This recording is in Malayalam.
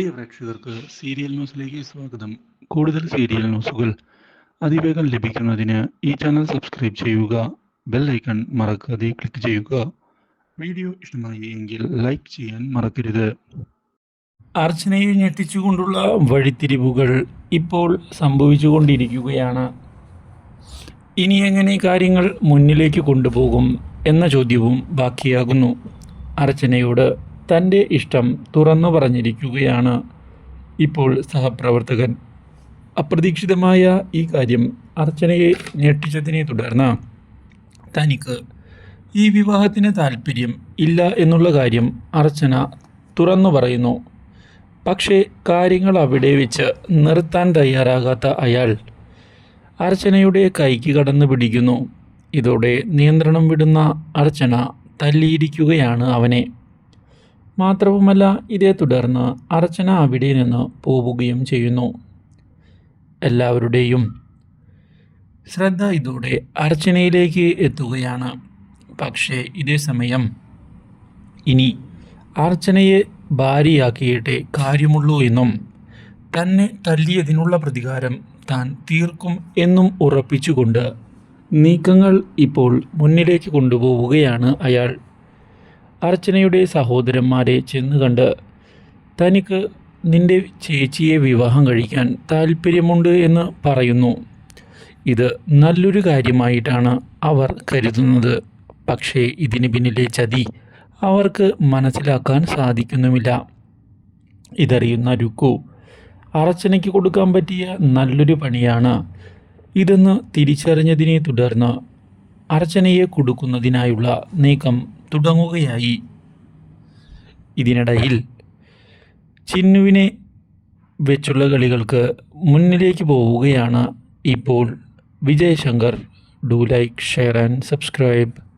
പ്രിയ പ്രേക്ഷകർക്ക് സീരിയൽ ന്യൂസിലേക്ക് സ്വാഗതം. കൂടുതൽ സീരിയൽ ന്യൂസുകൾ അതിവേഗം ലഭിക്കുന്നതിന് ഈ ചാനൽ സബ്സ്ക്രൈബ് ചെയ്യുക ബെൽ ഐക്കൺ മറക്കാതെ ക്ലിക്ക് ചെയ്യുക. വീഡിയോ ഇഷ്ടമായി എങ്കിൽ ലൈക്ക് ചെയ്യാൻ മറക്കരുത്. അർച്ചനയെ ഞെട്ടിച്ചുകൊണ്ടുള്ള വഴിത്തിരിവുകൾ ഇപ്പോൾ സംഭവിച്ചുകൊണ്ടിരിക്കുകയാണ്. ഇനി എങ്ങനെ കാര്യങ്ങൾ മുന്നിലേക്ക് കൊണ്ടുപോകും എന്ന ചോദ്യവും ബാക്കിയാകുന്നു. അർച്ചനയോട് തന്റെ ഇഷ്ടം തുറന്നു പറഞ്ഞിരിക്കുകയാണ് ഇപ്പോൾ സഹപ്രവർത്തകൻ. അപ്രതീക്ഷിതമായ ഈ കാര്യം അർച്ചനയെ ഞെട്ടിച്ചതിനെ തുടർന്ന് തനിക്ക് ഈ വിവാഹത്തിന് താല്പര്യം ഇല്ല എന്നുള്ള കാര്യം അർച്ചന തുറന്നു പറയുന്നു. പക്ഷേ കാര്യങ്ങൾ അവിടെ വെച്ച് നിർത്താൻ തയ്യാറാകാത്ത അയാൾ അർച്ചനയുടെ കൈക്ക് കടന്നു പിടിക്കുന്നു. ഇതോടെ നിയന്ത്രണം വിടുന്ന അർച്ചന തല്ലിയിരിക്കുകയാണ് അവനെ. മാത്രവുമല്ല ഇതേ തുടർന്ന് അർച്ചന അവിടെ നിന്ന് പോവുകയും ചെയ്യുന്നു. എല്ലാവരുടെയും ശ്രദ്ധ ഇതോടെ അർച്ചനയിലേക്ക് എത്തുകയാണ്. പക്ഷേ ഇതേ സമയം ഇനി അർച്ചനയെ ഭാര്യയാക്കിയിട്ടേ കാര്യമുള്ളൂ എന്നും തന്നെ തല്ലിയതിനുള്ള പ്രതികാരം താൻ തീർക്കും എന്നും ഉറപ്പിച്ചുകൊണ്ട് നീക്കങ്ങൾ ഇപ്പോൾ മുന്നിലേക്ക് കൊണ്ടുപോവുകയാണ് അയാൾ. അർച്ചനയുടെ സഹോദരന്മാരെ ചെന്ന് കണ്ട് തനിക്ക് നിന്റെ ചേച്ചിയെ വിവാഹം കഴിക്കാൻ താല്പര്യമുണ്ട് എന്ന് പറയുന്നു. ഇത് നല്ലൊരു കാര്യമായിട്ടാണ് അവർ കരുതുന്നത്. പക്ഷേ ഇതിന് പിന്നിലെ ചതി അവർക്ക് മനസ്സിലാക്കാൻ സാധിക്കുന്നുമില്ല ഇതറിയുന്ന രുക്കു അർച്ചനയ്ക്ക് കൊടുക്കാൻ പറ്റിയ നല്ലൊരു പണിയാണ് ഇതെന്ന് തിരിച്ചറിഞ്ഞതിനെ തുടർന്ന് അർച്ചനയെ കൊടുക്കുന്നതിനായുള്ള നീക്കം തുടങ്ങുകയായി. ഇതിനിടയിൽ ചിന്നുവിനെ വെച്ചുള്ള കളികൾക്ക് മുന്നിലേക്ക് പോവുകയാണ് ഇപ്പോൾ Vijay Shankar. Do like share and subscribe.